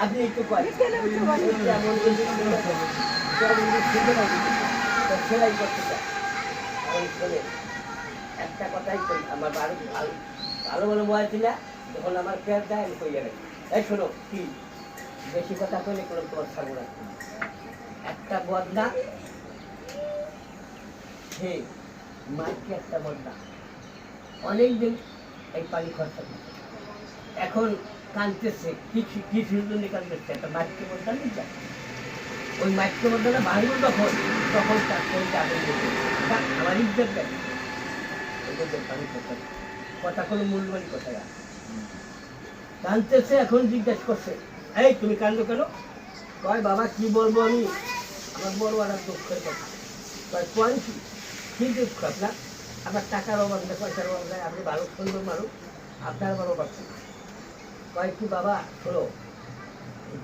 আর একটা কথাই আমার ভালো ভালো ভালো ছিল যখন আমার পেয়ার দেয়, আমি কইয়া রাখি। এই শোনো, কি? বেশি কথা কইলে কোনো তোমার ছাড়বো না। একটা বদনা সে মাইকে একটা বদনা। অনেক দিন এই পানি খরচা এখন কানতেছে কি কি জন্য কানতেছে একটা মাইকে বদনা নিয়ে যায়। ওই মাইকে বদনা ভাঙল তখন তখন তার কোনটা আগে আমার ইজ্জত দেয়। পানি খরচা কথা কোনো মূল্যবান কথা না কানতেছে এখন জিজ্ঞেস করছে এই, তুমি কান্দো কেন? কয়, বাবা, কি বলব আমি? আমার বড় একটা দুঃখের কথা। কয় কোন কি? কি দুঃখ আপনার? আপনার টাকার অভাব নেই পয়সার অভাব নেই। আপনি ভালো সুন্দর মানুষ আপনার বড় নেই। কয়, কি বাবা, শোনো,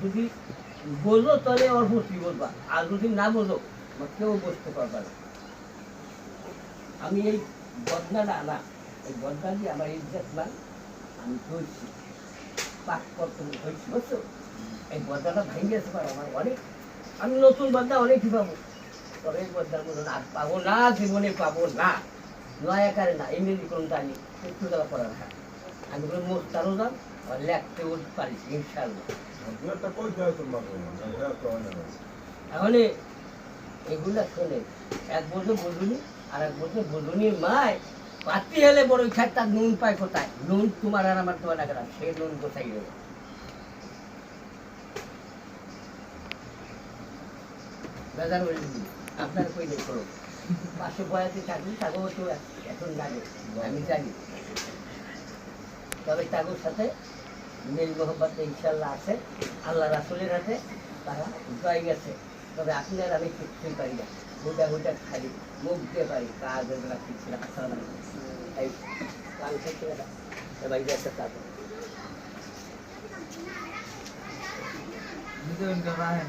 যদি বলল তাহলে অল্প কি বলবা? আর যদি না আমার কেউ বুঝতে পারবে না। আমি এই বদনাটা না এই বদনা দিয়ে আমার ইজ্জত মান। আমি চলছি পাক করতে হয়েছি বুঝছ? এই ভেঙে পারে আমার অনেক আমি নতুন বদনা অনেকই পাবো। তবে এই বদনার মতন আর পাবো না জীবনে পাবো না। নয় আকারে না এমনি কোনো জানি একটু দেওয়া পড়া রাখা আমি কোনো মোস্তারও দাম আর লেখতেও পারি ইনশাল্লাহ তাহলে এগুলা শোনে এক বছর বলুনি আর এক বছর মায় পাতি হলে বড় ইচ্ছা তার নুন পায় কোথায়? নুন তোমার আর আমার তোমার সে নুন কোথায় গেল? বাজার বলে আপনার কই নেই? করো পাশে বয়াতে চাকরি তাকেও তো এখন লাগে। আমি জানি। তবে তাগুর সাথে মিল মোহব্বত ইনশাল্লাহ আছে। আল্লাহ রাসুলের হাতে তারা জয় গেছে। তবে আপনার আমি কিছুই পারি না। হুটা হুটা খালি মুখ দিয়ে পারি। কাজ এগুলা কিছু না আসসালাম আলাইকুম। থেকে এবার ভিতরে রাখেন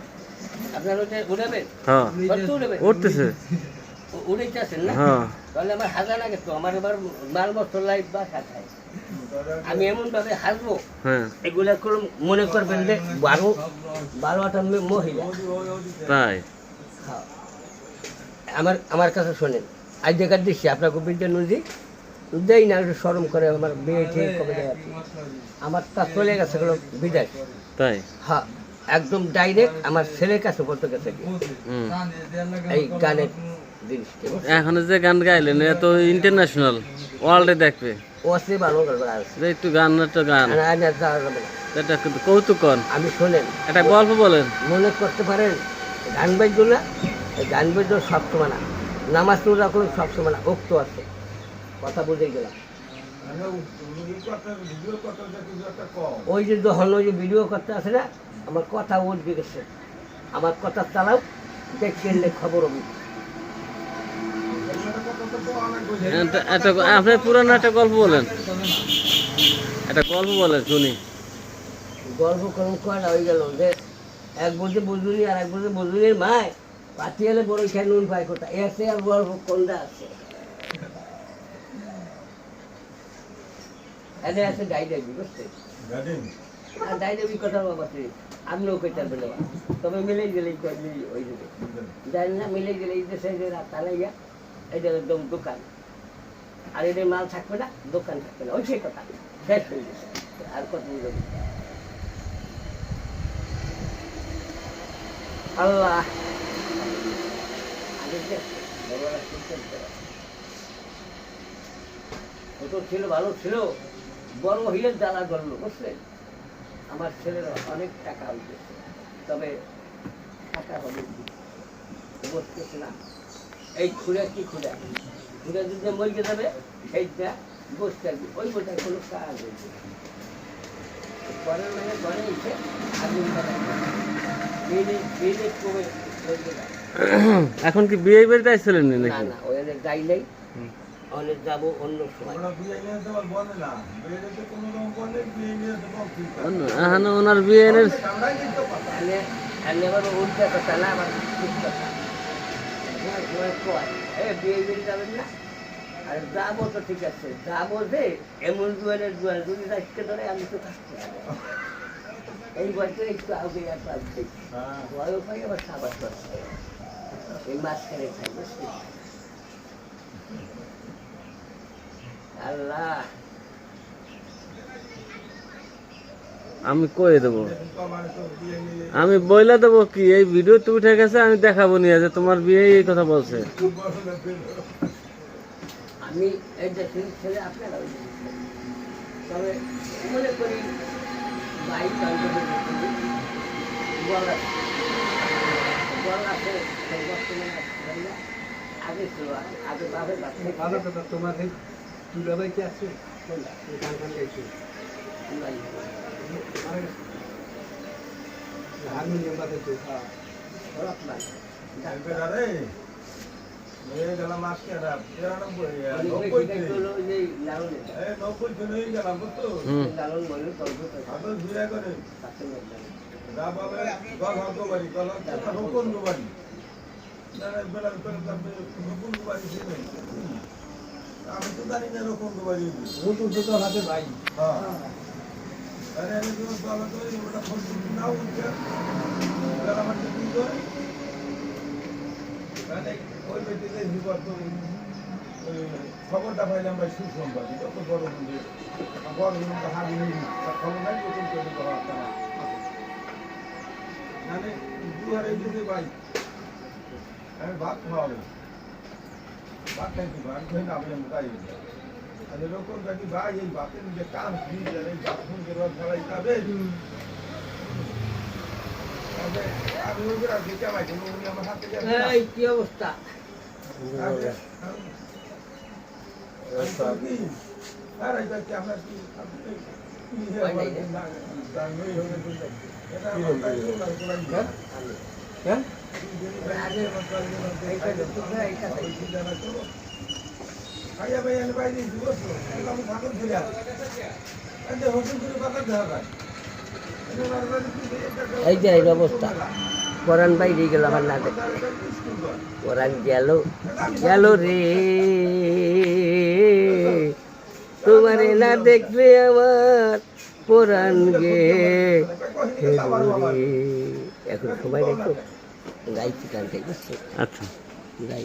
আপনার ওটা উড়াবেন হ্যাঁ। উঠতেছে। না? হ্যাঁ। তাহলে আমার হাজা লাগে তো আমার এবার মাল বা আমি এমন ভাবে হাসবো হ্যাঁ। এগুলা করে মনে করবেন যে বারো বারোটা মে- মহিলা। তাই। আমার আমার কাছে শোনেন আজ দেখার দিচ্ছি আপনার গোবিন্দ নদী দেই না একটু সরম করে আমার বিয়ে ঠিক কবে আমার তা চলে গেছে বিদেশ। তাই? হ্যাঁ। একদম ডাইরেক্ট আমার ছেলের কাছে বলতে গেছে এই গানের জিনিসটি। এখন যে গান গাইলেন এ তো ইন্টারন্যাশনাল ওয়ার্ল্ডে দেখবে। ও আছে ভালো যে একটু গান একটা গান। এটা কিন্তু কৌতুক কন আমি শোনেন। একটা গল্প বলেন। মনে করতে পারেন গান না গান বাদ্য সব সময় না। নামাজ রোজা করুন সব সময় না উক্ত আছে। কথা বুঝে গেলাম। ওই যে যখন ওই যে ভিডিও করতে আসে না আমার কথা উঠবে গেছে। আমার কথা চালাও দেখতে এলে খবর হবে। একটা আপনি পুরানো একটা গল্প বলেন। একটা গল্প বলেন শুনি। গল্প করুন কয়টা হয়ে গেল। যে এক বছর বুঝুনি আর এক বছর বুঝুনির মায়। পাতি এলে বড় খেয়ে নুন পায় কোথায়? এসে আর গল্প কোনটা আছে? এনে আছে বুঝতে? আর কথা বাবাতে আমিও তবে মিলে গেলেই ওই দিকে জানি না মিলে গেলে এই দেশে যে এটা একদম দোকান। আর এদের মাল থাকবে না দোকান থাকবে না ওই সেই কথা। শেষ হয়ে গেছে আর কত আল্লাহ। ছোট ছিল ভালো ছিল। বড় হইলে জ্বালা করল বুঝলেন? আমার ছেলের অনেক টাকা হইতেছে তবে টাকা হবে কি? বসতেছে না। এই খুঁড়ে কি খুঁড়ে? খুঁড়ে যদি মরিয়ে যাবে সেইটা বসতে থাকবে ওই বইটা কোনো কাজ হয়েছে পরের মানে ঘরে এসে আগুন এখন কি বিয়ে বাড়িতে আসছিলেন না না ওখানে যাই নাই। অনেক যাব অন্য সময়। বিয়ে বিয়ে বিয়ে এখন ওনার এনে উল্টা কথা না কথা। বিয়ে বিয়ে যাবেন না? আর যাব তো ঠিক আছে। যাব যে এমন দুয়ারের দুয়ার যদি রাখতে ধরে আমি তো থাকতে এই বয়সে একটু আগে একটু আগে হ্যাঁ। ভয়ও পাই আবার খাবার পাচ্ছে এই মাঝখানে খাই আল্লাহ। আমি কয়ে দেবো। আমি বইলা দেবো কি এই ভিডিও তো উঠে গেছে আমি দেখাবো নিয়ে যে তোমার বিয়ে এই কথা বলছে। আমি এই যে ছেলে আপনারা তবে মনে করি বাইক আগে ছিল আগে বাপের বাচ্চা। দুলাভাই কি আছে? গান গান গাইছে। হারমোনিয়াম বাজাইছে হয়ে গেলাম আজকে নব্বই গেলাম, বুঝছ? হুম লালন করব তো আদর বিয়ে করে। যা বলে, গল হত বাড়ি, গল রোপণ বাড়ি। বেলার করে তারপরে বাড়ি। আমি তো জানি না রোপণ বাড়ি নতুন ভাই। হ্যাঁ। আরে আমি তো বাবা তো ওটা ফোন না উঠছে আমার তো কি করে? মানে ওই ব্যক্তিতে বিপদ তো খবরটা পাইলাম ভাই সুসংবাদী। কত বড় মন্দির বড় মন্দির হাবি তার খবর নাই নতুন করে তারা মানে দুয়ারে দিতে ভাই আমি ভাত খাওয়াবো। ভাত খাইছি ভাত খাই না আমি আমি তাই আর এরকম নাকি ভাই এই বাপের যে কাম ফিরে যায় এই বাথরুম যে রোড ফেলাই যাবে তবে আমি ওই আর দিতে পাই কোনো উনি আমার হাতে গেছে এই কি অবস্থা আর এই কি আপনার কি আপনি কি হে না জানই হবে তো এটা আমার কাছে না কোলাই হ্যাঁ এই যে এই অবস্থা পরান বাইরে গেল আমার না পরান গেল গেল রে। তোমারে না দেখলে আমার পরান গে। এখন সময় দেখো। গাইছি গান গাই বুঝছ আচ্ছা। গাই